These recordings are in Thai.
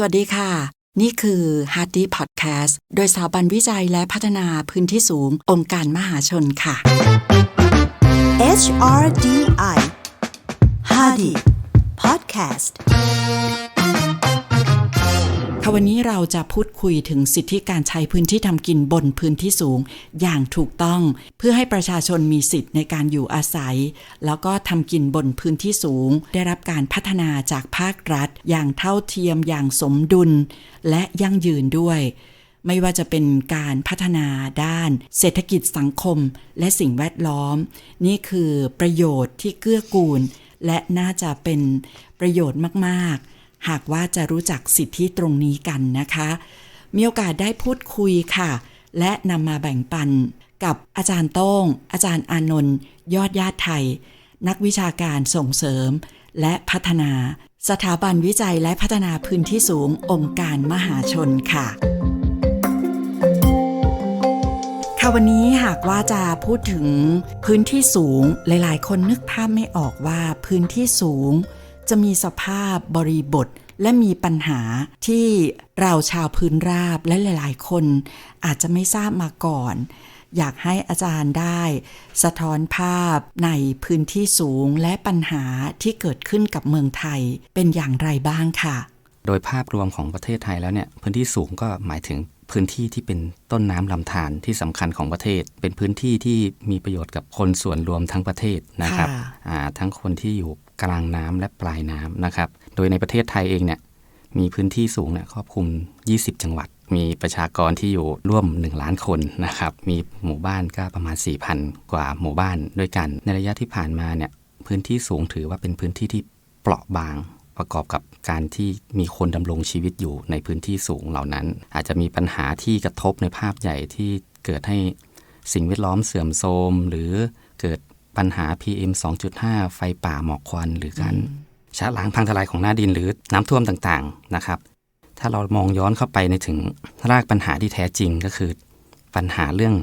สวัสดีค่ะ นี่คือ Hardy Podcast โดยสถาบันวิจัยและพัฒนาพื้นที่สูงองค์การมหาชนค่ะ HRDI Hardy Podcast ค่ะวันนี้เราจะพูดคุยถึงสิทธิการใช้พื้นที่ทำกินบนพื้นที่สูง อย่างถูกต้อง เพื่อให้ประชาชนมีสิทธิ์ในการอยู่อาศัย แล้วก็ทำกินบนพื้นที่สูง ได้รับการพัฒนาจากภาครัฐ อย่างเท่าเทียมอย่างสมดุล และยั่งยืนด้วย ไม่ว่าจะเป็นการพัฒนาด้าน เศรษฐกิจสังคม และสิ่งแวดล้อม นี่คือประโยชน์ที่เกื้อกูล และน่าจะเป็นประโยชน์มากๆ หากว่าจะรู้จักสิทธิตรงนี้กันนะคะ มีโอกาสได้พูดคุยค่ะ และนำมาแบ่งปันกับอาจารย์โต้ง อาจารย์อานนท์ยอดญาติไทย นักวิชาการส่งเสริม และพัฒนา สถาบันวิจัยและพัฒนาพื้นที่สูงองค์การมหาชนค่ะค่ะวันนี้หากว่าจะพูดถึงพื้นที่สูงหลาย ๆ คนนึกภาพไม่ออกว่าพื้นที่สูง จะมีสภาพบริบทและมีปัญหาที่เราชาวพื้นราบและหลาย ๆ คน อาจจะไม่ทราบมาก่อน อยากให้อาจารย์ได้ สะท้อนภาพในพื้นที่สูงและปัญหาที่เกิดขึ้นกับเมืองไทยเป็นอย่างไรบ้างค่ะ โดยภาพรวมของประเทศไทยแล้วเนี่ยพื้นที่สูงก็หมายถึงพื้นที่ที่เป็นต้นน้ำลำธารที่สำคัญของประเทศ เป็นพื้นที่ที่มีประโยชน์กับคนส่วนรวมทั้งประเทศนะครับค่ะอ่าทั้งคนที่อยู่ กลางน้ำและปลายน้ำนะครับ โดยในประเทศไทยเองเนี่ยมีพื้นที่สูงเนี่ยครอบคลุม 20 จังหวัด มีประชากรที่อยู่ร่วม 1 ล้านคนนะครับ มีหมู่บ้านก็ประมาณ 4,000 กว่าหมู่บ้านด้วยกัน ในระยะที่ผ่านมาเนี่ยพื้นที่สูงถือว่าเป็นพื้นที่ที่เปราะบางประกอบกับการที่มีคนดำรงชีวิตอยู่ในพื้นที่สูงเหล่านั้น อาจจะมีปัญหาที่กระทบในภาพใหญ่ที่เกิดให้สิ่งแวดล้อมเสื่อมโทรมหรือเกิด ปัญหา PM 2.5 ไฟป่าหมอกควัน หรือการชะล้างพังทลายของหน้าดินหรือน้ำท่วมต่างๆนะครับ ถ้าเรามองย้อนเข้าไปในถึงรากปัญหาที่แท้จริงก็คือ ปัญหาเรื่อง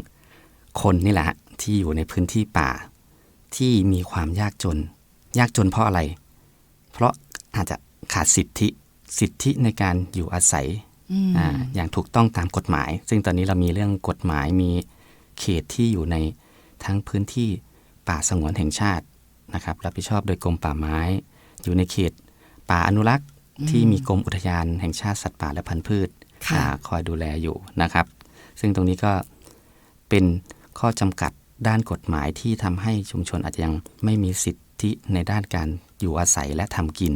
คนนี่แหละฮะที่อยู่ในพื้นที่ป่า ที่มีความยากจน ยากจนเพราะอะไร เพราะอาจจะขาดสิทธิสิทธิในการอยู่อาศัยอาอย่างถูกต้องตามกฎหมาย ซึ่งตอนนี้เรามีเรื่องกฎหมายมีเขตที่อยู่ในทั้งพื้นที่ ป่าสงวนแห่งชาตินะครับรับผิดชอบโดยกรมป่าไม้ อยู่ในเขต ป่าอนุรักษ์ที่มีกรมอุทยานแห่งชาติสัตว์ป่าและพันธุ์พืชค่ะอ่าคอยดูแลอยู่นะครับ ซึ่งตรงนี้ก็เป็นข้อจำกัดด้านกฎหมายที่ทำให้ชุมชนอาจจะยังไม่มีสิทธิในด้านการอยู่อาศัยและทำกิน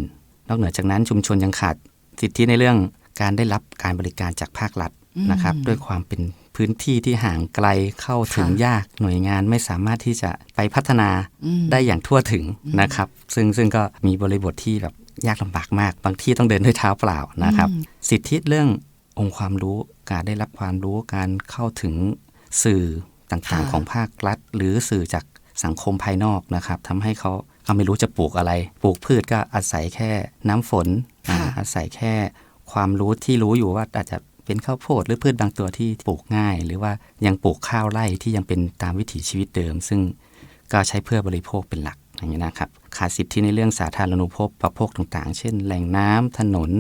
นอกเหนือจากนั้นชุมชนยังขาดสิทธิในเรื่องการได้รับการบริการจากภาครัฐนะครับ ด้วยความเป็น พื้นที่ที่ห่างไกลเข้าถึงค่ะยากหน่วยงานไม่สามารถที่จะไปพัฒนาได้อย่างทั่วถึงนะครับ ซึ่งซึ่งก็มีบริบทที่แบบยากลำบากมาก บางที่ต้องเดินด้วยเท้าเปล่านะครับ สิทธิเรื่ององค์ความรู้การได้รับความรู้การเข้าถึงสื่อต่างค่ะๆของภาครัฐ หรือสื่อจากสังคมภายนอกนะครับทำให้เขาเขาไม่รู้จะปลูกอะไร ปลูกพืชก็อาศัยแค่น้ำฝนค่ะอ่าอาศัยแค่ความรู้ที่รู้อยู่ว่าอาจจะ เป็นข้าวโพดหรือพืชบางตัวที่ปลูกง่าย หรือว่ายังปลูกข้าวไร่ที่ยังเป็นตามวิถีชีวิตเดิม ซึ่งก็ใช้เพื่อบริโภคเป็นหลักอย่างนี้นะครับขาดสิทธิในเรื่องสาธารณูปโภคต่างๆ เช่น แหล่งน้ำถนน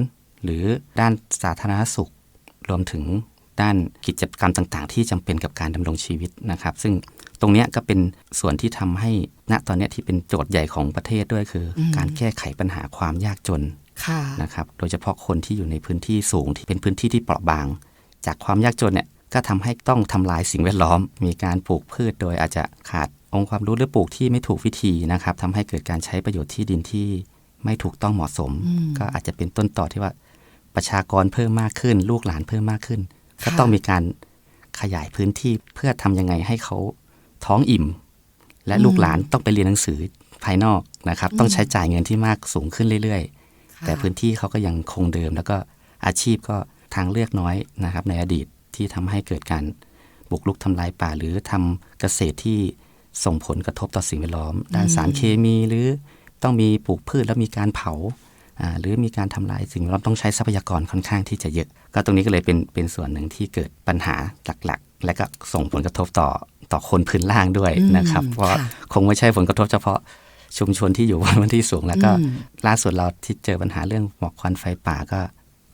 หรือด้านสาธารณสุข รวมถึงด้านกิจกรรมต่างๆ ที่จำเป็นกับการดำรงชีวิตนะครับ ซึ่งตรงนี้ก็เป็นส่วนที่ทำให้ณตอนนี้ที่เป็นโจทย์ใหญ่ของประเทศด้วยคืออการแก้ไขปัญหาความยากจน นะครับ โดยเฉพาะคนที่อยู่ในพื้นที่สูงที่เป็นพื้นที่ที่เปราะบาง จากความยากจนเนี่ยก็ทำให้ต้องทำลายสิ่งแวดล้อม มีการปลูกพืชโดยอาจจะขาดองค์ความรู้หรือปลูกที่ไม่ถูกวิธีนะครับทำให้เกิดการใช้ประโยชน์ที่ดินที่ไม่ถูกต้องเหมาะสม ก็อาจจะเป็นต้นต่อที่ว่าประชากรเพิ่มมากขึ้น ลูกหลานเพิ่มมากขึ้น ก็ค่ะต้องมีการขยายพื้นที่เพื่อทำยังไงให้เขาท้องอิ่ม และลูกหลานต้องไปเรียนหนังสือภายนอกนะครับ ต้องใช้จ่ายเงินที่มากสูงขึ้นเรื่อยๆ แต่พื้นที่เขาก็ยังคงเดิม แล้วก็อาชีพก็ทางเลือกน้อยนะครับ ในอดีตที่ทำให้เกิดการบุกรุกทำลายป่า หรือทำเกษตรที่ส่งผลกระทบต่อสิ่งแวดล้อม ด้านสารเคมีหรือต้องมีปลูกพืชแล้วมีการเผาอ่าหรือมีการทำลายสิ่งแวดล้อมต้องใช้ทรัพยากรค่อนข้างที่จะเยอะ ก็ตรงนี้ก็เลยเป็นเป็นส่วนหนึ่งที่เกิดปัญหาหลักๆ และก็ส่งผลกระทบต่อต่อคนพื้นล่างด้วยนะครับ เพราะค่ะคงไม่ใช่ผลกระทบเฉพาะ ชุมชนที่อยู่บนพื้นที่สูง แล้วก็อืมล่าสุดเราที่เจอปัญหาเรื่องหมอกควันไฟป่าก็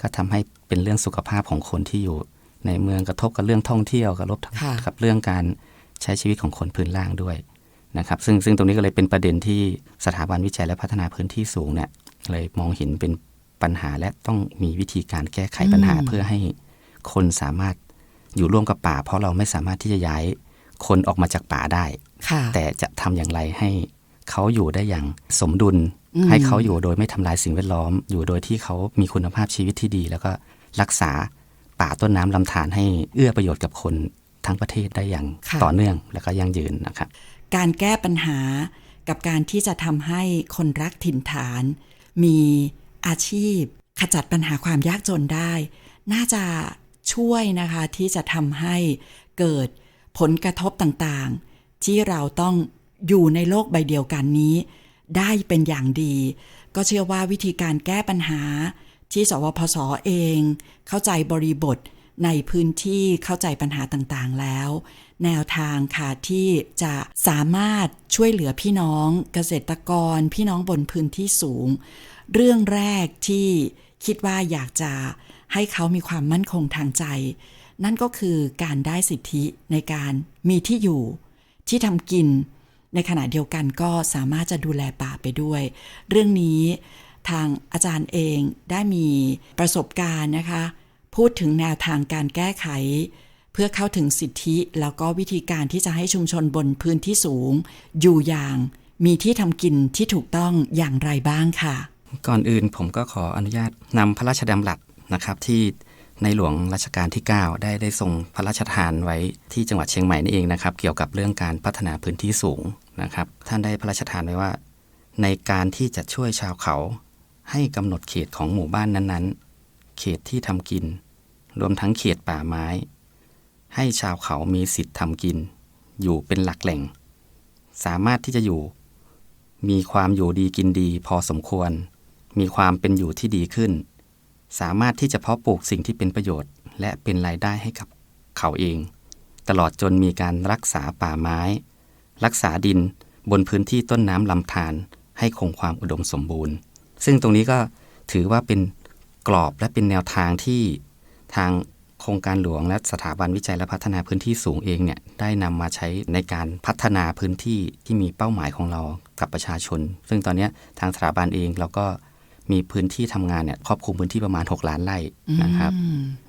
ก็ทำให้เป็นเรื่องสุขภาพของคนที่อยู่ ในเมืองกระทบกับเรื่องท่องเที่ยวกระทบค่ะกับเรื่องการใช้ชีวิตของคนพื้นล่างด้วยนะครับ ซึ่งซึ่งตรงนี้ก็เลยเป็นประเด็นที่สถาบันวิจัยและพัฒนาพื้นที่สูงเนี่ยเลยมองเห็นเป็นปัญหาและต้องมีวิธีการแก้ไขปัญหาเพื่อให้คนสามารถอยู่ร่วมกับป่า เพราะเราไม่สามารถที่จะย้ายคนออกมาจากป่าได้ค่ะแต่จะทำอย่างไรให้ เขาอยู่ได้อย่างสมดุลอืมให้เขาอยู่โดยไม่ทำลายสิ่งแวดล้อม อยู่โดยที่เขามีคุณภาพชีวิตที่ดี แล้วก็รักษาป่าต้นน้ำลำธารให้เอื้อประโยชน์กับคนทั้งประเทศได้อย่างค่ะต่อเนื่องแล้วก็ยั่งยืนนะครับ การแก้ปัญหากับการที่จะทำให้คนรักถิ่นฐาน มีอาชีพ ขจัดปัญหาความยากจนได้ น่าจะช่วยนะคะที่จะทำให้เกิดผลกระทบต่างๆ ที่เราต้อง อยู่ในโลกใบเดียวกันนี้ ได้เป็นอย่างดี ก็เชื่อว่าวิธีการแก้ปัญหา ที่สวพศเอง เข้าใจบริบทในพื้นที่เข้าใจปัญหาต่างๆแล้ว แนวทางค่ะที่จะสามารถช่วยเหลือพี่น้องเกษตรกร พี่น้องบนพื้นที่สูง เรื่องแรกที่คิดว่าอยากจะให้เขามีความมั่นคงทางใจ นั่นก็คือการได้สิทธิในการมีที่อยู่ ที่ทำกิน ในขณะเดียวกันก็สามารถจะดูแลป่าไปด้วย เรื่องนี้ทางอาจารย์เองได้มีประสบการณ์นะคะ พูดถึงแนวทางการแก้ไข เพื่อเข้าถึงสิทธิแล้วก็วิธีการที่จะให้ชุมชนบนพื้นที่สูง อยู่อย่างมีที่ทำกินที่ถูกต้องอย่างไรบ้างค่ะ ก่อนอื่นผมก็ขออนุญาตนำพระราชดำรัสนะครับที่ในหลวงรัชกาลที่ 9 ได้ได้ทรงพระราชทานไว้ที่จังหวัดเชียงใหม่นี่เองนะครับ เกี่ยวกับเรื่องการพัฒนาพื้นที่สูง นะครับ ท่านได้พระราชทานไว้ว่า ในการที่จะช่วยชาวเขาให้กำหนดเขตของหมู่บ้านนั้นๆ เขตที่ทำกิน รวมทั้งเขตป่าไม้ ให้ชาวเขามีสิทธิ์ทำกิน อยู่เป็นหลักแหล่ง สามารถที่จะอยู่ มีความอยู่ดีกินดีพอสมควร มีความเป็นอยู่ที่ดีขึ้น สามารถที่จะเพาะปลูกสิ่งที่เป็นประโยชน์ และเป็นรายได้ให้กับเขาเอง ตลอดจนมีการรักษาป่าไม้ รักษาดินบนพื้นที่ต้นน้ำลำธารให้คงความอุดมสมบูรณ์ ซึ่งตรงนี้ก็ถือว่าเป็นกรอบและเป็นแนวทางที่ทางโครงการหลวงและสถาบันวิจัยและพัฒนาพื้นที่สูงเองเนี่ยได้นำมาใช้ในการพัฒนาพื้นที่ที่มีเป้าหมายของเรากับประชาชน ซึ่งตอนเนี้ยทางสถาบันเองเราก็มีพื้นที่ทำงานเนี่ยครอบคลุมพื้นที่ประมาณ 6 ล้านไร่นะครับ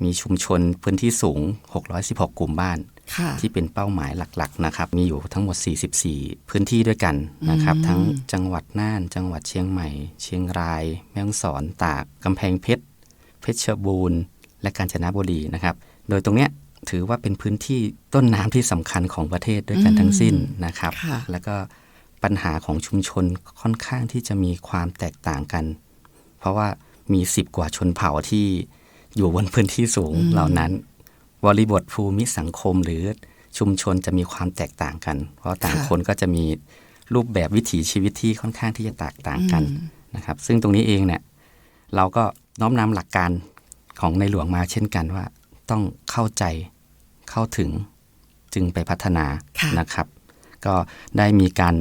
มีชุมชนพื้นที่สูง 616 กลุ่มบ้านค่ะ ที่เป็นเป้าหมายหลักๆนะครับมีอยู่ทั้งหมด 44 พื้นที่ด้วยกันนะครับทั้งจังหวัดน่าน จังหวัดเชียงใหม่ เชียงราย แม่ฮ่องสอนตากกำแพงเพชร เพชรบูรณ์ และกาญจนบุรีนะครับโดยตรงเนี้ยถือว่าเป็นพื้นที่ต้นน้ำที่สำคัญของประเทศด้วยกันทั้งสิ้นนะครับค่ะแล้วก็ปัญหาของชุมชนค่อนข้างที่จะมีความแตกต่างกัน เพราะว่ามีสิบกว่าชนเผ่าที่อยู่บนพื้นที่สูงเหล่านั้น บริบทภูมิสังคมหรือชุมชนจะมีความแตกต่างกัน เพราะต่างค่ะคนก็จะมีรูปแบบวิถีชีวิตที่ค่อนข้างที่จะแตกต่างกันนะครับ ซึ่งตรงนี้เองเนี่ยเราก็น้อมนำหลักการของในหลวงมาเช่นกันว่า ต้องเข้าใจเข้าถึงจึงไปพัฒนาค่ะนะครับ ก็ได้มีการ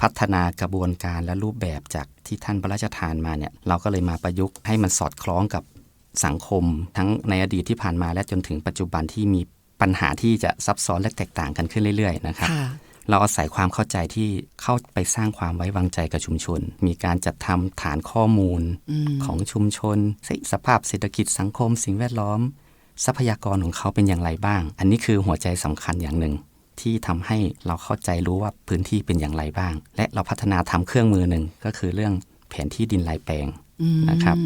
พัฒนากระบวนการและรูปแบบจากที่ท่านพระราชทานมาเนี่ยเราก็เลยมาประยุกต์ให้มันสอดคล้องกับ สังคมทั้งในอดีตที่ผ่านมาและจนถึงปัจจุบันที่มีปัญหาที่จะซับซ้อนและแตกต่างกันขึ้นเรื่อย ๆ นะครับค่ะเราอาศัยความเข้าใจที่เข้าไปสร้างความไว้วางใจกับชุมชน มีการจัดทำฐานข้อมูลของชุมชน สภาพเศรษฐกิจสังคม สิ่งแวดล้อม ทรัพยากรของเขาเป็นอย่างไรบ้าง อันนี้คือหัวใจสำคัญอย่างหนึ่ง ที่ทำให้เราเข้าใจรู้ว่าพื้นที่เป็นอย่างไรบ้าง และเราพัฒนาทำเครื่องมือหนึ่งก็คือเรื่องแผนที่ดินลายแปลง นะครับ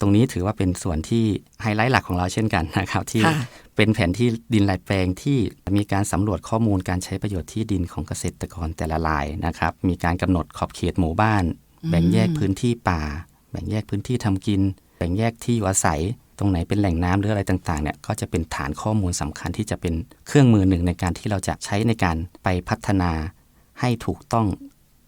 ตรงนี้ถือว่าเป็นส่วนที่ไฮไลท์หลักของเราเช่นกันนะครับ ที่ค่ะเป็นแผนที่ดินลายแปลงที่มีการสำรวจข้อมูลการใช้ประโยชน์ที่ดินของเกษตรกรแต่ละรายนะครับ มีการกำหนดขอบเขตหมู่บ้าน แบ่งแยกพื้นที่ป่า แบ่งแยกพื้นที่ทำกิน แบ่งแยกที่อยู่อาศัยตรงไหนเป็นแหล่งน้ำหรืออะไรต่างๆเนี่ยก็จะเป็นฐานข้อมูลสำคัญที่จะเป็นเครื่องมือหนึ่งในการที่เราจะใช้ในการไปพัฒนาให้ถูกต้อง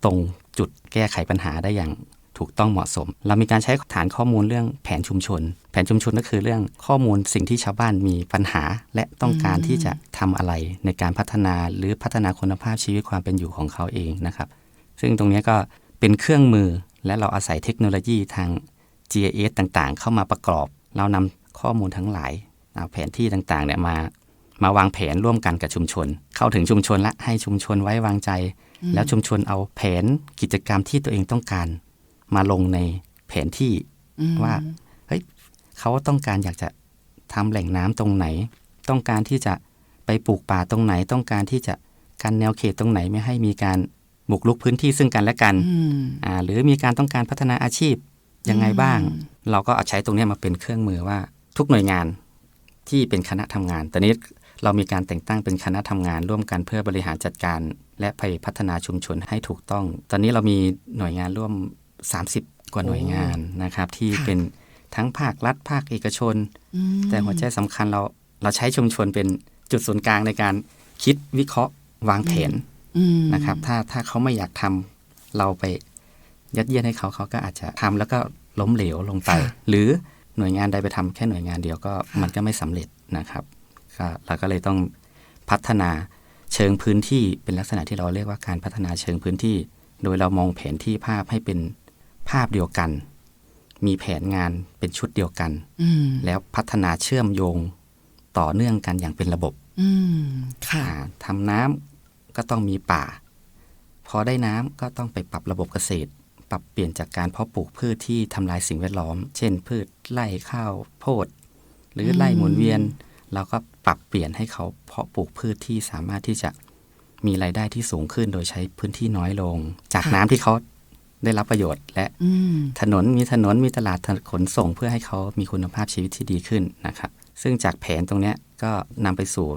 ตรงจุดแก้ไขปัญหาได้อย่าง ถูกต้องเหมาะสม เรามีการใช้ฐานข้อมูลเรื่องแผนชุมชน แผนชุมชนก็คือเรื่องข้อมูลสิ่งที่ชาวบ้านมีปัญหา และต้องการที่จะทำอะไรในการพัฒนาหรือพัฒนาคุณภาพชีวิตความเป็นอยู่ของเขาเองนะครับ ซึ่งตรงนี้ก็เป็นเครื่องมือและเราอาศัยเทคโนโลยีทาง GIS ต่างๆ เข้ามาประกอบ เรานำข้อมูลทั้งหลายเอาแผนที่ต่างๆเนี่ยมามาวางแผนร่วมกันกับชุมชน เข้าถึงชุมชนละให้ชุมชนไว้วางใจ แล้วชุมชนเอาแผนกิจกรรมที่ตัวเองต้องการ มาลงในแผนที่ว่าเฮ้ยเขาต้องการอยากจะทำแหล่งน้ำตรงไหน ต้องการที่จะไปปลูกป่าตรงไหน ต้องการที่จะกันแนวเขตตรงไหนไม่ให้มีการบุกรุกพื้นที่ซึ่งกันและกันอืมอ่าหรือมีการต้องการพัฒนาอาชีพยังไงบ้าง เราก็เอาใช้ตรงเนี้ยมาเป็นเครื่องมือว่า ทุกหน่วยงานที่เป็นคณะทำงาน ตอนนี้เรามีการแต่งตั้งเป็นคณะทำงาน ร่วมกันเพื่อบริหารจัดการ และไปพัฒนาชุมชนให้ถูกต้อง ตอนนี้เรามีหน่วยงานร่วม 30 กว่าหน่วยงานนะครับ ที่ค่ะเป็นทั้งภาครัฐภาคเอกชนอืมแต่หัวใจสำคัญเราเราใช้ชุมชนเป็นจุดศูนย์กลางในการคิดวิเคราะห์วางแผนอืมนะครับ ถ้าถ้าเขาไม่อยากทำเราไปยัดเยียดให้เขาเขาก็อาจจะทำแล้วก็ล้มเหลวลงไป หรือหน่วยงานใดไปทำแค่หน่วยงานเดียวก็มันก็ไม่สำเร็จนะครับก็เราก็เลยต้องพัฒนาเชิงพื้นที่เป็นลักษณะที่เราเรียกว่าการพัฒนาเชิงพื้นที่ โดยเรามองแผนที่ภาพให้เป็น ภาพเดียวกัน มีแผนงานเป็นชุดเดียวกันอืมแล้วพัฒนาเชื่อมโยงต่อเนื่องกันอย่างเป็นระบบอืมค่ะอ่าทำน้ำก็ต้องมีป่า พอได้น้ำก็ต้องไปปรับระบบเกษตร ปรับเปลี่ยนจากการเพาะปลูกพืชที่ทำลายสิ่งแวดล้อม เช่น พืชไร่ข้าวโพด หรือไร่หมุนเวียนเราก็ปรับเปลี่ยนให้เขาเพาะปลูกพืชที่สามารถที่จะมีรายได้ที่สูงขึ้นโดยใช้พื้นที่น้อยลง จากค่ะน้ำที่เขา ได้รับประโยชน์ และอืมถนนมีถนนมีตลาดขนส่งเพื่อให้เขามีคุณภาพชีวิตที่ดีขึ้นนะครับ ซึ่งจากแผนตรงเนี้ยก็นำไปสู่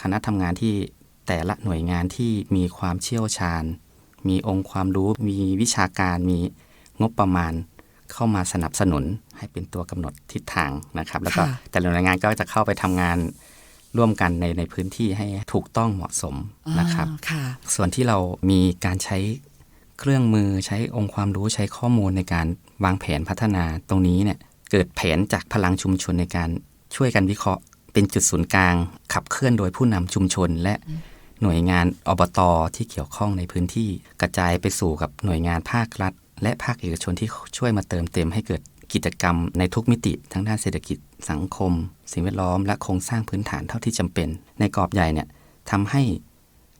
คณะทำงานที่แต่ละหน่วยงานที่มีความเชี่ยวชาญ มีองค์ความรู้มีวิชาการมีงบประมาณเข้ามาสนับสนุนให้เป็นตัวกำหนดทิศทางนะครับ แล้วก็ค่ะแต่ละหน่วยงานก็จะเข้าไปทำงานร่วมกันในในพื้นที่ให้ถูกต้องเหมาะสมนะครับอ่าค่ะส่วนที่เรามีการใช้ เครื่องมือใช้องค์ความรู้ใช้ข้อมูลในการวางแผนพัฒนาตรงนี้เนี่ยเกิดแผนจากพลังชุมชนในการช่วยกันวิเคราะห์ เป็นจุดศูนย์กลาง ขับเคลื่อนโดยผู้นำชุมชน และหน่วยงานอบตที่เกี่ยวข้องในพื้นที่กระจายไปสู่กับหน่วยงานภาครัฐ และภาคเอกชนที่ช่วยมาเติมเต็มให้เกิดกิจกรรมในทุกมิติทั้งด้านเศรษฐกิจสังคม สิ่งแวดล้อม และโครงสร้างพื้นฐานเท่าที่จำเป็น ในกรอบใหญ่เนี่ยทำให้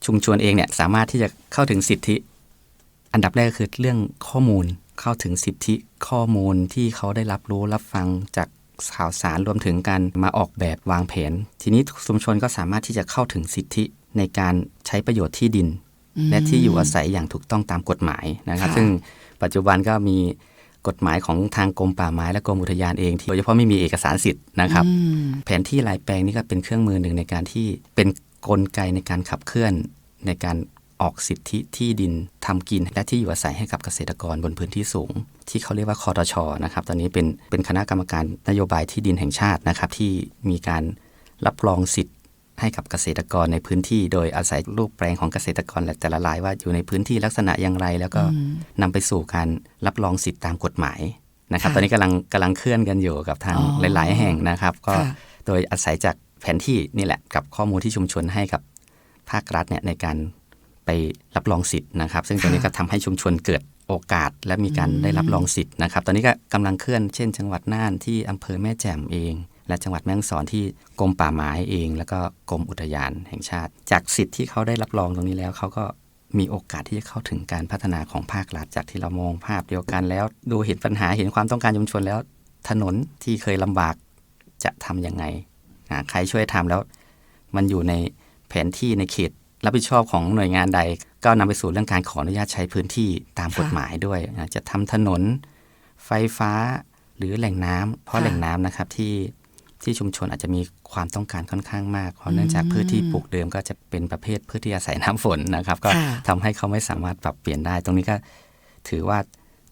ชุมชนเองเนี่ยสามารถที่จะเข้าถึงสิทธิ อันดับแรกก็คือเรื่องข้อมูลเข้าถึงสิทธิข้อมูลที่เขาได้รับรู้รับฟังจากข่าวสารรวมถึงการมาออกแบบวางแผน ทีนี้ชุมชนก็สามารถที่จะเข้าถึงสิทธิในการใช้ประโยชน์ที่ดิน และที่อยู่อาศัยอย่างถูกต้องตามกฎหมายนะครับค่ะซึ่งปัจจุบันก็มีกฎหมายของทางกรมป่าไม้และกรมอุทยานเองที่โดยเฉพาะไม่มีเอกสารสิทธิ์นะครับอืมแผนที่ลายแปลงนี่ก็เป็นเครื่องมือหนึ่งในการที่เป็นกลไกในการขับเคลื่อนในการ ออกสิทธิที่ดินทำกิน และที่อยู่อาศัยให้กับเกษตรกรบนพื้นที่สูง ที่เขาเรียกว่าคอตชนะครับตอนนี้เป็นเป็นคณะกรรมการนโยบายที่ดินแห่งชาตินะครับ ที่มีการรับรองสิทธิ์ให้กับเกษตรกรในพื้นที่ โดยอาศัยรูปแปลงของเกษตรกรแต่ละรายว่าอยู่ในพื้นที่ลักษณะอย่างไร แล้วก็นำไปสู่การรับรองสิทธิ์ตามกฎหมายนะครับค่ะตอนนี้กำลังกำลังเคลื่อนกันอยู่กับทางอ๋อหลาย ๆ แห่งนะครับ ก็ค่ะโดยอาศัยจากแผนที่นี่แหละกับข้อมูลที่ชุมชนให้กับภาครัฐเนี่ยในการ ไปรับรองสิทธิ์นะครับ ซึ่งตรงนี้ก็ทำให้ชุมชนเกิดโอกาสและมีการได้รับรองสิทธิ์นะครับ ตอนนี้ก็กำลังเคลื่อนเช่น จังหวัดน่านที่อำเภอแม่แจ่มเอง และจังหวัดแม่ฮ่องสอนที่กรมป่าไม้เอง แล้วก็กรมอุทยานแห่งชาติ จากสิทธิ์ที่เขาได้รับรองตรงนี้แล้วเขาก็มีโอกาสที่จะเข้าถึงการพัฒนาของภาครัฐจากที่เรามองภาพเดียวกันแล้ว ดูเห็นปัญหาเห็นความต้องการชุมชนแล้ว ถนนที่เคยลำบากจะทำยังไงอ่าใครช่วยทำแล้ว มันอยู่ในแผนที่ในเขต รับผิดชอบของหน่วยงานใด ก็นำไปสู่เรื่องการขออนุญาตใช้พื้นที่ตามค่ะกฎหมายด้วยอ่าจะทำถนนไฟฟ้าหรือแหล่งน้ำเพราะค่ะแหล่งน้ำนะครับที่ที่ชุมชนอาจจะมีความต้องการค่อนข้างมาก เพราะเนื่องจากพืชที่ปลูกเดิมก็จะเป็นประเภทพืชที่อาศัยน้ำฝนนะครับ ก็ค่ะทำให้เขาไม่สามารถปรับเปลี่ยนได้ ตรงนี้ก็ถือว่า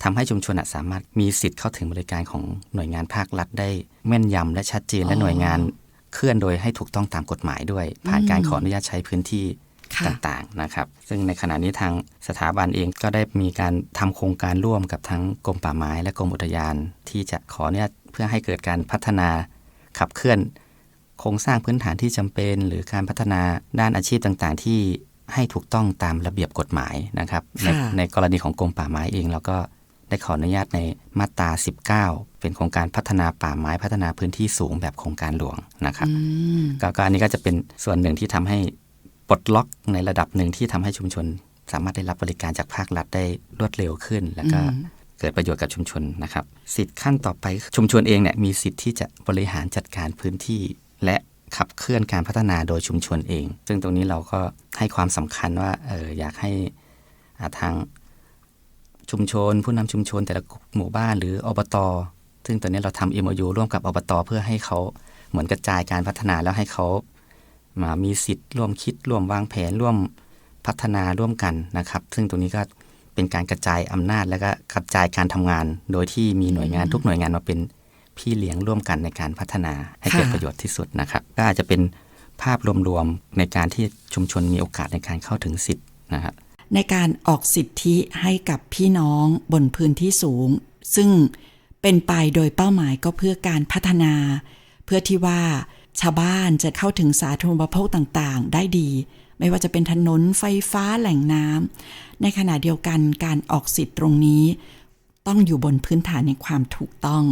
ทำให้ชุมชนอะสามารถมีสิทธิ์เข้าถึงบริการของหน่วยงานภาครัฐได้แม่นยำและชัดเจนและหน่วยงานเคลื่อนโดยให้ถูกต้องตามกฎหมายด้วย ผ่านการขออนุญาตใช้พื้นที่ค่ะ ต่างๆนะครับ ซึ่งในขณะนี้ทางสถาบันเองก็ได้มีการทำโครงการร่วมกับทั้งกรมป่าไม้และกรมอุทยาน ที่จะขออนุญาตเพื่อให้เกิดการพัฒนาขับเคลื่อน โครงสร้างพื้นฐานที่จำเป็น หรือการพัฒนาด้านอาชีพต่างๆ ที่ให้ถูกต้องตามระเบียบกฎหมายนะครับในค่ะในกรณีของกรมป่าไม้เองเราก็ได้ขออนุญาตในมาตรา 19 เป็นโครงการพัฒนาป่าไม้พัฒนาพื้นที่สูงแบบโครงการหลวงนะครับอืมก็ก็อันนี้ก็จะเป็นส่วนหนึ่งที่ทำให้ ปลดล็อกในระดับหนึ่งที่ทำให้ชุมชน สามารถได้รับบริการจากภาครัฐได้รวดเร็วขึ้น แล้วก็อืมเกิดประโยชน์กับชุมชนนะครับ สิทธิ์ขั้นต่อไปชุมชนเองเนี่ยมีสิทธิ์ที่จะบริหารจัดการพื้นที่ และขับเคลื่อนการพัฒนาโดยชุมชนเอง ซึ่งตรงนี้เราก็ให้ความสำคัญว่าเอออยากให้อ่าทางชุมชน ผู้นำชุมชนแต่ละหมู่บ้านหรืออบตซึ่งตอนนี้เราทำ MOU ร่วมกับอบตเพื่อให้เขาเหมือนกระจายการพัฒนาแล้วให้เขา มามีสิทธิ์ร่วมคิดร่วมวางแผนร่วมพัฒนาร่วมกันนะครับ ซึ่งตรงนี้ก็เป็นการกระจายอำนาจและก็กระจายการทำงาน โดยที่มีหน่วยงานทุกหน่วยงานมาเป็นพี่เลี้ยงร่วมกันในการพัฒนาให้เกิดประโยชน์ที่สุดนะครับ ก็อาจจะเป็นภาพรวมๆในการที่ชุมชนมีโอกาสในการเข้าถึงสิทธิ์นะครับในการออกสิทธิให้กับพี่น้องบนพื้นที่สูง ซึ่งเป็นไปโดยเป้าหมายก็เพื่อการพัฒนา เพื่อที่ว่า ชาวบ้านจะเข้าถึงสาธารณูปโภคต่างๆ ได้ดี ไม่ว่าจะเป็นถนนไฟฟ้าแหล่งน้ำในขณะเดียวกันการออกสิทธิ์ตรงนี้ ต้องอยู่บนพื้นฐานในความถูกต้อง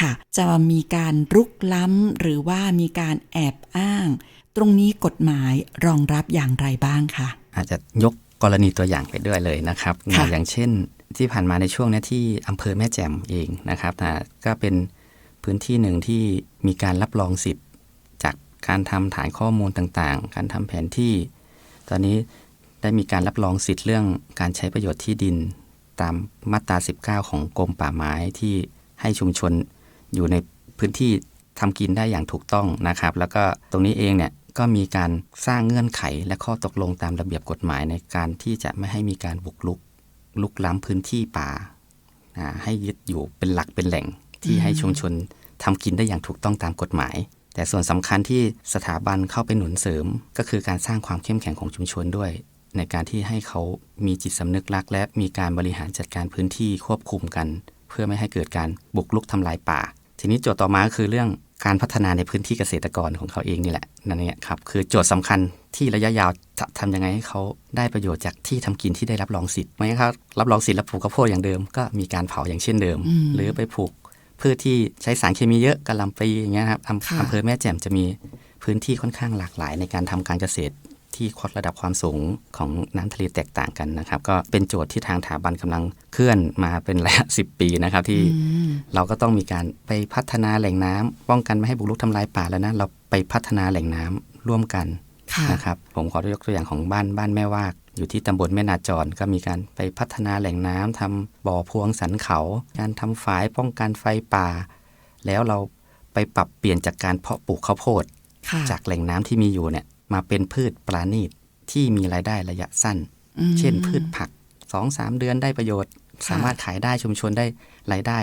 ค่ะ จะมีการรุกล้ำหรือว่ามีการแอบอ้าง ตรงนี้กฎหมายรองรับอย่างไรบ้างคะอาจจะยกกรณีตัวอย่างไปด้วยเลยนะครับค่ะอย่างเช่นที่ผ่านมาในช่วงเนี้ยที่อำเภอแม่แจ่มเองนะครับนะก็เป็นพื้นที่หนึ่งที่มีการรับรองสิทธิ์จา การทำฐานข้อมูลต่างๆ การทำแผนที่ ตอนนี้ได้มีการรับรองสิทธิ์เรื่องการใช้ประโยชน์ที่ดิน ตามมาตรา 19 ของกรมป่าไม้ที่ให้ชุมชนอยู่ในพื้นที่ทำกินได้อย่างถูกต้องนะครับ แล้วก็ตรงนี้เองเนี่ยก็มีการสร้างเงื่อนไขและข้อตกลงตามระเบียบกฎหมายในการที่จะไม่ให้มีการบุกรุกลุกล้ำพื้นที่ป่าอ่า ให้ยึดอยู่เป็นหลักเป็นแหล่งที่ให้ชุมชนทำกินได้อย่างถูกต้องตามกฎหมาย แต่ส่วนสำคัญที่สถาบันเข้าไปหนุนเสริม ก็คือการสร้างความเข้มแข็งของชุมชนด้วย ในการที่ให้เขามีจิตสำนึกรัก และมีการบริหารจัดการพื้นที่ควบคุมกัน เพื่อไม่ให้เกิดการบุกรุกทำลายป่า ทีนี้โจทย์ต่อมาก็คือเรื่องการพัฒนาในพื้นที่เกษตรกรของเขาเองนี่แหละนั่นเองครับคือโจทย์สำคัญที่ระยะยาวจะทำยังไงให้เขาได้ประโยชน์จากที่ทำกินที่ได้รับรองสิทธิ์ไม่ครับรับรองสิทธิ์แล้วปลูกข้าวโพดอย่างเดิมก็มีการเผาอย่างเช่นเดิม หรือไปปลูก พืชที่ใช้สารเคมีเยอะกะหล่ำปลีอย่างเงี้ยครับอำค่ะอำเภอแม่แจ่มจะมีพื้นที่ค่อนข้างหลากหลาย ในการทำการเกษตรที่คดระดับความสูงของน้ำทะเลแตกต่างกันนะครับ ก็เป็นโจทย์ที่ทางสถาบันกำลังเคลื่อนมาเป็นระยะ10ปีนะครับที่เราก็ต้องมีการไปพัฒนาแหล่งน้ำป้องกันไม่ให้บุกรุกทำลายป่าแล้วนะเราไปพัฒนาแหล่งน้ำร่วมกันค่ะนะครับผมขอยกตัวอย่างของบ้านบ้านแม่วาก อยู่ที่ตำบลแม่นาจรก็มีการไปพัฒนาแหล่งน้ำทำบ่อพวงสันเขา การทำฝายป้องกันไฟป่า แล้วเราไปปรับเปลี่ยนจากการเพาะปลูกข้าวโพดค่ะจากแหล่งน้ำที่มีอยู่เนี่ยมาเป็นพืชปราณีตที่มีรายได้ระยะสั้นอืมเช่นพืชผัก2อสามเดือนได้ประโยชน์ค่ะสามารถขายได้ชุมชนได้รายได้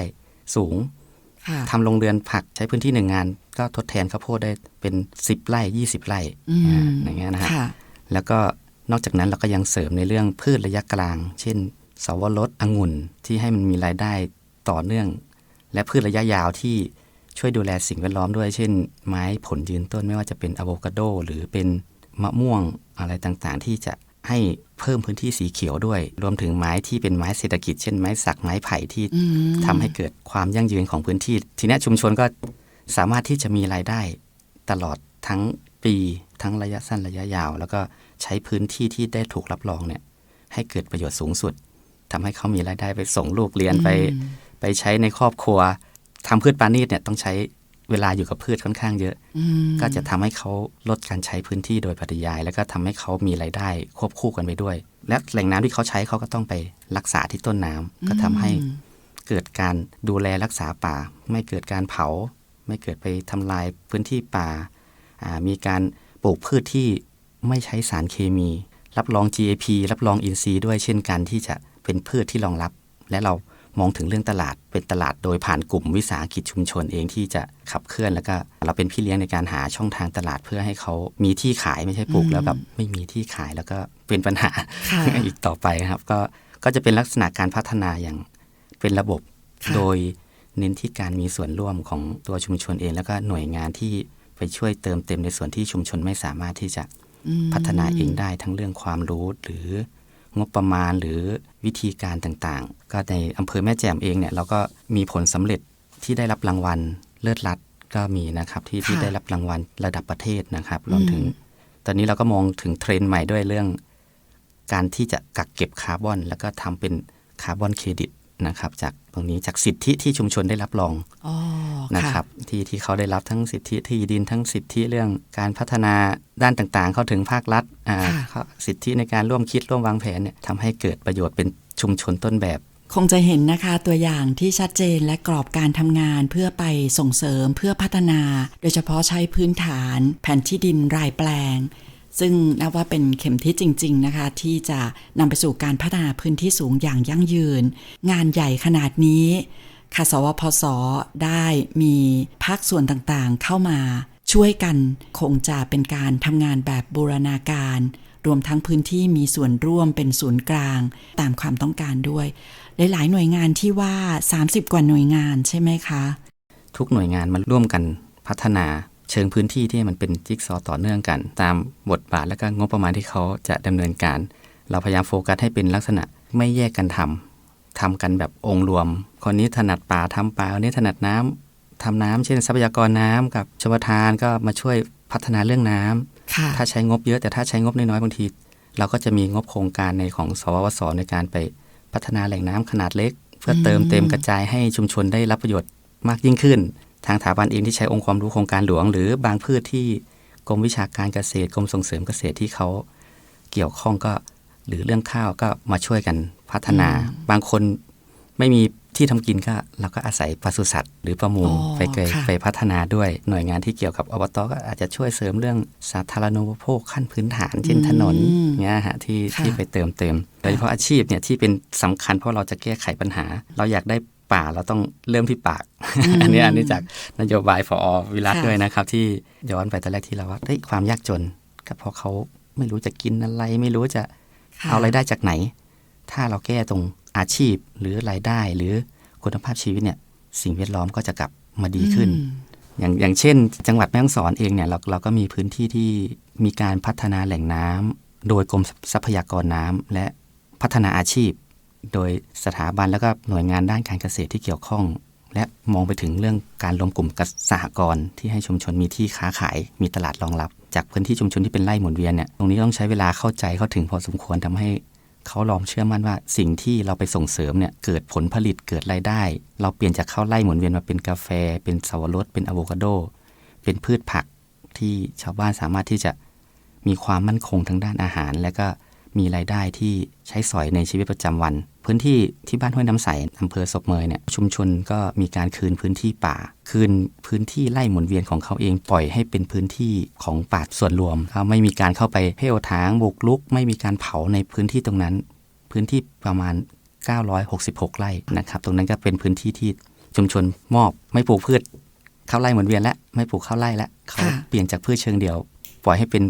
สูงค่ะทำโรงเรือนผักใช้พื้นที่หนึ่งงาน ก็ทดแทนข้าวโพดได้เป็น 10 ไร่ 20 ไร่อืมอ่าอย่างเงี้ยนะฮะค่ะแล้วก็ นอกจากนั้นเราก็ยังเสริมในเรื่องพืชระยะกลาง เช่นสวรสองุ่นที่ให้มันมีรายได้ต่อเนื่อง และพืชระยะยาวที่ช่วยดูแลสิ่งแวดล้อมด้วย เช่น ไม้ผลยืนต้นไม่ว่าจะเป็นอะโวคาโด หรือเป็นมะม่วงอะไรต่างๆ ที่จะให้เพิ่มพื้นที่สีเขียวด้วย รวมถึงไม้ที่เป็นไม้เศรษฐกิจ เช่นไม้สักไม้ไผ่ที่อืมทำให้เกิดความยั่งยืนของพื้นที่ ทีนี้ชุมชนก็สามารถที่จะมีรายได้ตลอดทั้งปี ทั้งระยะสั้นระยะยาว แล้วก็ ใช้พื้นที่ที่ได้ถูกรับรองเนี่ย ให้เกิดประโยชน์สูงสุดทำให้เขามีรายได้ไปส่งลูกเรียนไป ไปใช้ในครอบครัวทำพืชปานีตเนี่ยต้องใช้เวลาอยู่กับพืชค่อนข้างเยอะอืมก็จะทำให้เขาลดการใช้พื้นที่โดยปริยาย แล้วก็ทำให้เขามีรายได้ควบคู่กันไปด้วย และแหล่งน้ำที่เขาใช้เขาก็ต้องไปรักษาที่ต้นน้ำก็ทำให้เกิดการดูแลรักษาป่า ไม่เกิดการเผา ไม่เกิดไปทำลายพื้นที่ป่าอ่า มีการปลูกพืชที่ ไม่ใช้สารเคมี รับรอง GAP รับรองอินทรีย์ด้วยเช่นกันที่จะเป็นพืชที่รองรับ และเรามองถึงเรื่องตลาดเป็นตลาดโดยผ่านกลุ่มวิสาหกิจชุมชนเองที่จะขับเคลื่อนแล้วก็เราเป็นพี่เลี้ยงในการหาช่องทางตลาดเพื่อให้เขามีที่ขายไม่ใช่ปลูกแล้วแบบไม่มีที่ขายแล้วก็เป็นปัญหาค่ะอีกต่อไปครับ ก็ก็จะเป็นลักษณะการพัฒนาอย่างเป็นระบบค่ะโดยเน้นที่การมีส่วนร่วมของตัวชุมชนเอง แล้วก็หน่วยงานที่ไปช่วยเติมเต็มในส่วนที่ชุมชนไม่สามารถที่จะอืม พัฒนาเองได้ทั้งเรื่องความรู้หรืองบประมาณหรือวิธีการต่างๆ ก็ในอำเภอแม่แจ่มเองเนี่ยเราก็มีผลสำเร็จที่ได้รับรางวัลเลิศรัฐก็มีนะครับที่ที่ค่ะได้รับรางวัลระดับประเทศนะครับรวมถึง ตอนนี้เราก็มองถึงเทรนด์ใหม่ด้วยเรื่อง การที่จะกักเก็บคาร์บอน แล้วก็ทำเป็นคาร์บอนเครดิต นะครับจากตรงนี้จากสิทธิที่ชุมชนได้รับรองอ๋อนะครับที่ที่เขาได้รับทั้งสิทธิที่ดินทั้งสิทธิเรื่องการพัฒนาด้านต่างๆ เข้าถึงภาครัฐอ่าค่ะเขาสิทธิในการร่วมคิดร่วมวางแผนเนี่ยทำให้เกิดประโยชน์เป็นชุมชนต้นแบบ คงจะเห็นนะคะตัวอย่างที่ชัดเจนและกรอบการทำงานเพื่อไปส่งเสริมเพื่อพัฒนา โดยเฉพาะใช้พื้นฐาน แผ่นที่ดินรายแปลง ซึ่งนับว่าเป็นเข็มทิศจริง ๆ นะคะ ที่จะนำไปสู่การพัฒนาพื้นที่สูงอย่างยั่งยืน งานใหญ่ขนาดนี้ค่ะสวพศได้มีภาคส่วนต่างๆ เข้ามาช่วยกันคงจะเป็นการทำงานแบบบูรณาการ รวมทั้งพื้นที่มีส่วนร่วมเป็นศูนย์กลาง ตามความต้องการด้วย หลาย ๆ หน่วยงานที่ว่า 30 กว่าหน่วยงานใช่ไหมคะ ทุกหน่วยงานมาร่วมกันพัฒนา เชิงพื้นที่ที่มันเป็นจิ๊กซอว์ต่อเนื่องกัน ตามบทบาทและก็งบประมาณที่เขาจะดำเนินการ เราพยายามโฟกัสให้เป็นลักษณะไม่แยกกันทำทำกันแบบองค์รวม คนนี้ถนัดป่าทำป่าคนนี้ถนัดน้ำทำน้ำเช่น ทรัพยากรน้ำกับชมทานก็มาช่วยพัฒนาเรื่องน้ำค่ะถ้าใช้งบเยอะแต่ถ้าใช้งบน้อยๆบางที เราก็จะมีงบโครงการในของสววสในการไปพัฒนาแหล่งน้ำขนาดเล็ก เพื่อเติมเต็มกระจายให้ชุมชนได้รับประโยชน์มากยิ่งขึ้น ทางสถาบันเองที่ใช้องค์ความรู้โครงการหลวง หรือบางพืชที่กรมวิชาการเกษตรกรมส่งเสริมเกษตรที่เขาเกี่ยวข้องก็ หรือเรื่องข้าวก็มาช่วยกันพัฒนา บางคนไม่มีที่ทำกินก็เราก็อาศัยปศุสัตว์หรือประมงอ๋อไปเกยค่ะไปพัฒนาด้วยหน่วยงานที่เกี่ยวกับอบตก็อาจจะช่วยเสริมเรื่องสาธารณูปโภคขั้นพื้นฐานเช่นถนนอืมเงี้ยฮะที่ค่ะที่ไปเติมเต็มโดยเฉพาะอาชีพเนี่ยที่เป็นสำคัญเพราะเราจะแก้ไขปัญหา เราอยากได้ ป่าเราต้องเริ่มที่ปาก อันนี้อันนี้จากนโยบายฟอวิรัตค่ะด้วยนะครับ ที่ย้อนไปตอนแรกที่เราว่าเฮ้ยความยากจนก็เพราะเขาไม่รู้จะกินอะไร ไม่รู้จะค่ะเอารายได้จากไหน ถ้าเราแก้ตรงอาชีพหรือรายได้หรือคุณภาพชีวิตเนี่ย สิ่งแวดล้อมก็จะกลับมาดีขึ้นอืมอย่างอย่างเช่น จังหวัดแม่ฮ่องสอนเองเนี่ยเราเราก็มีพื้นที่ที่มีการพัฒนาแหล่งน้ำโดยกรมทรัพยากรน้ำและพัฒนาอาชีพ โดยสถาบันแล้วก็หน่วยงานด้านการเกษตรที่เกี่ยวข้อง และมองไปถึงเรื่องการรวมกลุ่มกับสหกรณ์ที่ให้ชุมชนมีที่ค้าขาย มีตลาดรองรับ จากพื้นที่ชุมชนที่เป็นไร่หมุนเวียนเนี่ยตรงนี้ต้องใช้เวลาเข้าใจเข้าถึงพอสมควรทำให้เขาลองเชื่อมั่นว่าสิ่งที่เราไปส่งเสริมเนี่ยเกิดผลผลิตเกิดรายได้ เราเปลี่ยนจากข้าวไร่หมุนเวียนมาเป็นกาแฟ เป็นสวรสเป็นอะโวคาโด เป็นพืชผักที่ชาวบ้านสามารถที่จะมีความมั่นคงทางด้านอาหาร และก็มีรายได้ที่ใช้สอยในชีวิตประจำวัน พื้นที่ที่บ้านห้วยน้ำใสอำเภอศพเมยเนี่ยชุมชนก็มีการคืนพื้นที่ป่า คืนพื้นที่ไร่หมุนเวียนของเขาเองปล่อยให้เป็นพื้นที่ของป่าส่วนรวมเขาไม่มีการเข้าไปเพ่วถางบุกลุก ไม่มีการเผาในพื้นที่ตรงนั้น พื้นที่ประมาณ 966 ไร่นะครับ ตรงนั้นก็เป็นพื้นที่ที่ชุมชนมอบไม่ปลูกพืชข้าวไร่หมุนเวียนและไม่ปลูกข้าวไร่และเขาเปลี่ยนจากพืชเชิงเดียว ปล่อยให้เป็น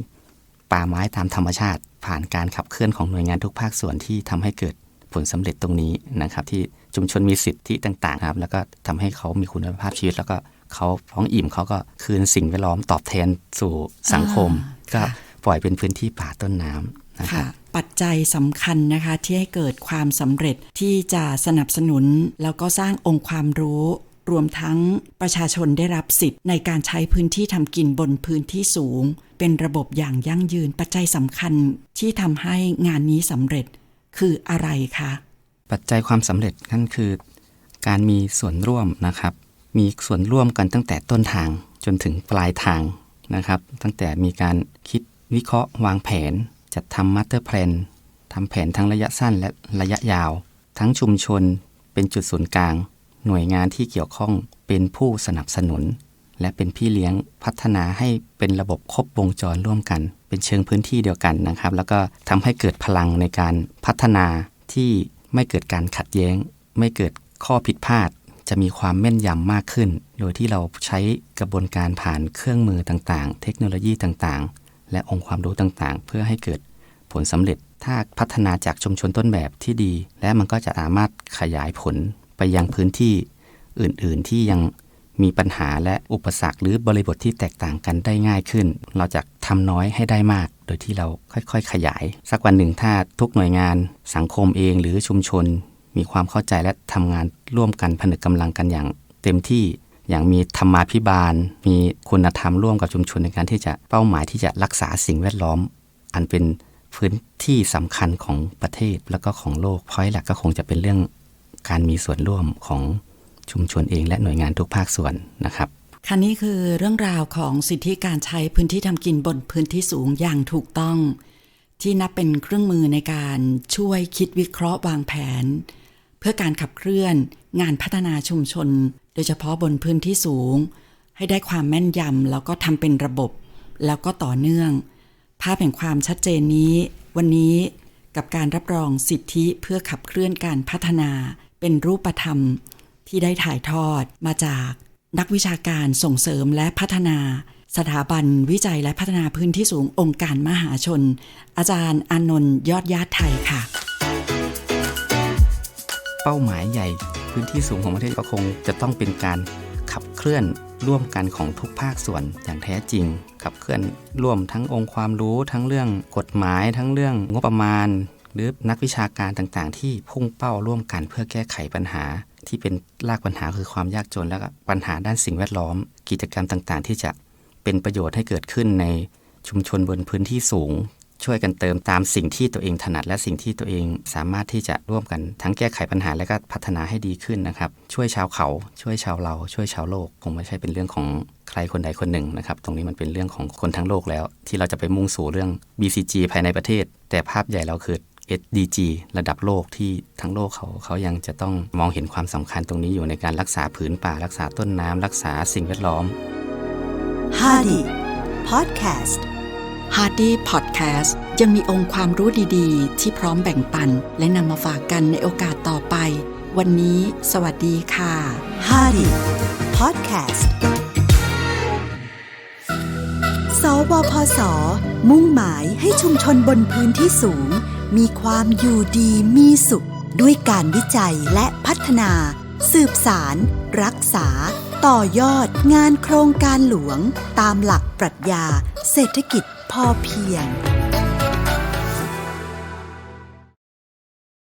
ป่าไม้ตามธรรมชาติ ผ่านการขับเคลื่อนของหน่วยงานทุกภาคส่วนที่ทำให้เกิด ผลสำเร็จตรงนี้นะครับ ที่ชุมชนมีสิทธิต่างๆครับ แล้วก็ทำให้เขามีคุณภาพชีวิต แล้วก็เขาท้องอิ่มเขาก็คืนสิ่งแวดล้อมตอบแทนสู่สังคม ก็ค่ะปล่อยเป็นพื้นที่ป่าต้นน้ำนะครัค่ะบปัจจัยสำคัญนะคะที่ให้เกิดความสำเร็จที่จะสนับสนุน แล้วก็สร้างองค์ความรู้รวมทั้งประชาชนได้รับสิทธิ์ในการใช้พื้นที่ทำกินบนพื้นที่สูง เป็นระบบอย่างยั่งยืนปัจจัยสำคัญที่ทำให้งานนี้สำเร็จ คืออะไรคะ ปัจจัยความสำเร็จนั่นคือ การมีส่วนร่วมนะครับ มีส่วนร่วมกันตั้งแต่ต้นทางจนถึงปลายทางนะครับ ตั้งแต่มีการคิดวิเคราะห์วางแผน จัดทำมาสเตอร์แพลนทำแผนทั้งระยะสั้นและระยะยาว ทั้งชุมชนเป็นจุดศูนย์กลาง หน่วยงานที่เกี่ยวข้องเป็นผู้สนับสนุน และเป็นพี่เลี้ยงพัฒนาให้เป็นระบบครบวงจรร่วมกัน เป็นเชิงพื้นที่เดียวกันนะครับ แล้วก็ทำให้เกิดพลังในการพัฒนาที่ไม่เกิดการขัดแย้ง ไม่เกิดข้อผิดพลาด จะมีความแม่นยำมากขึ้น โดยที่เราใช้กระบวนการผ่านเครื่องมือต่างๆ เทคโนโลยีต่างๆ และองค์ความรู้ต่างๆ เพื่อให้เกิดผลสำเร็จ ถ้าพัฒนาจากชุมชนต้นแบบที่ดี และมันก็จะสามารถขยายผลไปยังพื้นที่อื่นๆ ที่ยัง มีปัญหาและอุปสรรคหรือบริบทที่แตกต่างกันได้ง่ายขึ้น เราจะทำน้อยให้ได้มาก โดยที่เราค่อยๆ ขยาย สักวันหนึ่งถ้าทุกหน่วยงานสังคมเองหรือชุมชน มีความเข้าใจและทำงานร่วมกันผนึกกำลังกันอย่าง เต็มที่อย่างมีธรรมาภิบาล มีคุณธรรมร่วมกับชุมชนในการที่จะเป้าหมายที่จะรักษาสิ่งแวดล้อม อันเป็นพื้นที่สำคัญของประเทศแล้วก็ของโลกพอยหลักก็คงจะเป็นเรื่องการมีส่วนร่วมของ ชุมชนเองและหน่วยงานทุกภาคส่วนนะครับคันนี้คือเรื่องราวของสิทธิการใช้พื้นที่ทำกินบนพื้นที่สูงอย่างถูกต้อง ที่นับเป็นเครื่องมือในการช่วยคิดวิเคราะห์วางแผน เพื่อการขับเคลื่อนงานพัฒนาชุมชน โดยเฉพาะบนพื้นที่สูง ให้ได้ความแม่นยำแล้วก็ทำเป็นระบบ แล้วก็ต่อเนื่อง ภาพแห่งความชัดเจนนี้ วันนี้กับการรับรองสิทธิเพื่อขับเคลื่อนการพัฒนาเป็นรูปธรรม ที่ได้ถ่ายทอดมาจากนักวิชาการส่งเสริมและพัฒนา สถาบันวิจัยและพัฒนาพื้นที่สูงองค์การมหาชน อาจารย์อานนท์ยอดญาติไทยค่ะ เป้าหมายใหญ่พื้นที่สูงของประเทศก็คงจะต้องเป็นการขับเคลื่อนร่วมกันของทุกภาคส่วนอย่างแท้จริง ขับเคลื่อนร่วมทั้งองค์ความรู้ทั้งเรื่องกฎหมายทั้งเรื่องงบประมาณ หรือนักวิชาการต่างๆ ที่พุ่งเป้าร่วมกันเพื่อแก้ไขปัญหา ที่เป็นรากปัญหาคือความยากจน และก็ปัญหาด้านสิ่งแวดล้อม กิจกรรมต่างๆ ที่จะเป็นประโยชน์ให้เกิดขึ้นในชุมชนบนพื้นที่สูง ช่วยกันเติมตามสิ่งที่ตัวเองถนัด และสิ่งที่ตัวเองสามารถที่จะร่วมกันทั้งแก้ไขปัญหาและก็พัฒนาให้ดีขึ้นนะครับ ช่วยชาวเขา ช่วยชาวเรา ช่วยชาวโลกคงไม่ใช่เป็นเรื่องของใครคนใดคนหนึ่งนะครับ ตรงนี้มันเป็นเรื่องของคนทั้งโลกแล้ว ที่เราจะไปมุ่งสู่เรื่อง BCG ภายในประเทศ แต่ภาพใหญ่เราคือ SDG ระดับโลกที่ทั้งโลกเขาเขายังจะต้องมองเห็นความสำคัญตรงนี้อยู่ในการรักษาผืนป่า รักษาต้นน้ำรักษาสิ่งแวดล้อม Hardy Podcast Hardy Podcast ยังมีองค์ความรู้ดีๆ ที่พร้อมแบ่งปัน และนำมาฝากกันในโอกาสต่อไป วันนี้ สวัสดีค่ะ Hardy Podcast สวพศมุ่งหมายให้ชุมชนบนพื้นที่สูง มีความอยู่ดีมีสุข ด้วยการวิจัยและพัฒนา สืบสาร รักษา ต่อยอดงานโครงการหลวง ตามหลักปรัชญา เศรษฐกิจพอเพียง